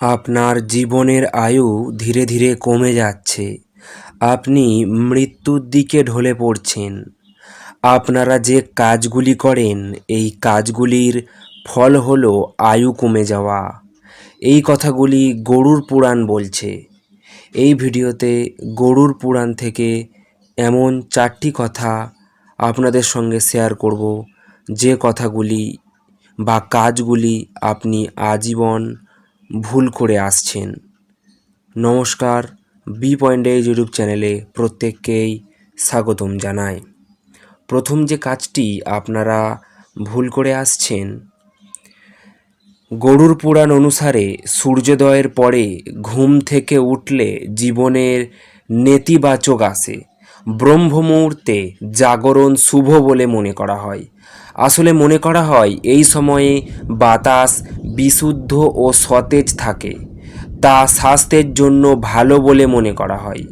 আপনার জীবনের আয়ু ধীরে ধীরে কমে যাচ্ছে। আপনি মৃত্যুর দিকে ঢলে পড়ছেন। আপনারা যে কাজগুলি করেন, এই কাজগুলির ফল হলো আয়ু কমে যাওয়া। এই কথাগুলি গরুর পুরাণ বলছে। এই ভিডিওতে গরুর পুরাণ থেকে এমন চারটি কথা আপনাদের সঙ্গে শেয়ার করব। যে কথাগুলি বা কাজগুলি আপনি আজীবন ভুল করে আসছেন। নমস্কার, বি পয়েন্ট এইজ ইউটিউব চ্যানেলে প্রত্যেককেই স্বাগতম জানাই। প্রথম যে কাজটি আপনারা ভুল করে আসছেন, গরুর পুরাণ অনুসারে সূর্যোদয়ের পরে ঘুম থেকে উঠলে জীবনের নেতিবাচক আসে। ব্রহ্ম মুহূর্তে জাগরণ শুভ বলে মনে করা হয়। আসলে মনে করা হয়, এই সময়ে বাতাস বিশুদ্ধ ও সতেজ থাকে। তা স্বাস্থ্যের জন্য ভালো বলে মনে করা হয়।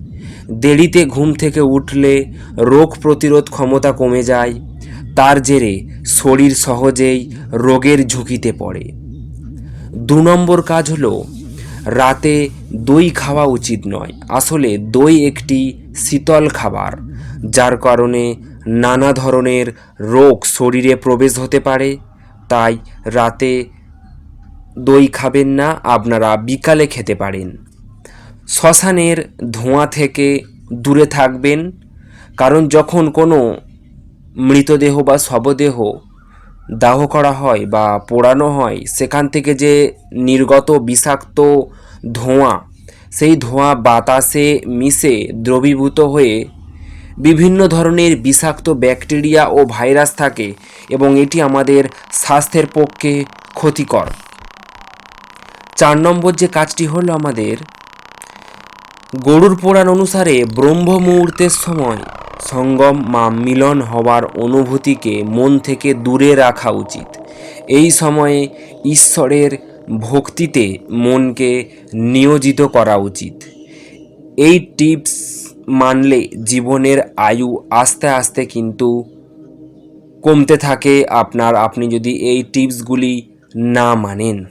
দেরিতে ঘুম থেকে উঠলে রোগ প্রতিরোধ ক্ষমতা কমে যায়, তার জেরে শরীর সহজেই রোগের ঝুঁকিতে পড়ে। দু নম্বর কাজ হলো রাতে দই খাওয়া উচিত নয়। আসলে দই একটি শীতল খাবার, যার কারণে নানা ধরনের রোগ শরীরে প্রবেশ হতে পারে। তাই রাতে দই খাবেন না, আপনারা বিকালে খেতে পারেন। শ্মশানের ধোঁয়া থেকে দূরে থাকবেন, কারণ যখন কোনো মৃতদেহ বা শবদেহ দাহ করা হয় বা পোড়ানো হয়, সেখান থেকে যে নির্গত বিষাক্ত ধোঁয়া, সেই ধোঁয়া বাতাসে মিশে দ্রবীভূত হয়ে বিভিন্ন ধরনের বিষাক্ত ব্যাকটেরিয়া ও ভাইরাস থাকে এবং এটি আমাদের স্বাস্থ্যের পক্ষে ক্ষতিকর। চার নম্বর যে কাজটি হলো আমাদের, গরুর পুরাণ অনুসারে ব্রহ্ম মুহূর্তের সময় সঙ্গম মা মিলন হওয়ার অনুভূতিকে মন থেকে দূরে রাখা উচিত। এই সময়ে ঈশ্বরের ভক্তিতে মনকে নিয়োজিত করা উচিত। এই টিপস মানলে জীবনের আয়ু আস্তে আস্তে কিন্তু কমতে থাকে। আপনার, আপনি যদি এই টিপসগুলি না মানেন।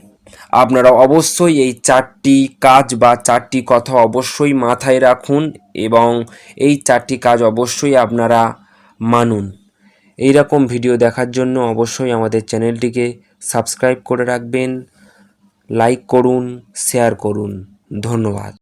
আপনারা অবশ্যই এই চারটি কাজ বা চারটি কথা অবশ্যই মাথায় রাখুন এবং এই চারটি কাজ অবশ্যই আপনারা মানুন। এই রকম ভিডিও দেখার জন্য অবশ্যই আমাদের চ্যানেলটিকে সাবস্ক্রাইব করে রাখবেন, লাইক করুন, শেয়ার করুন। ধন্যবাদ।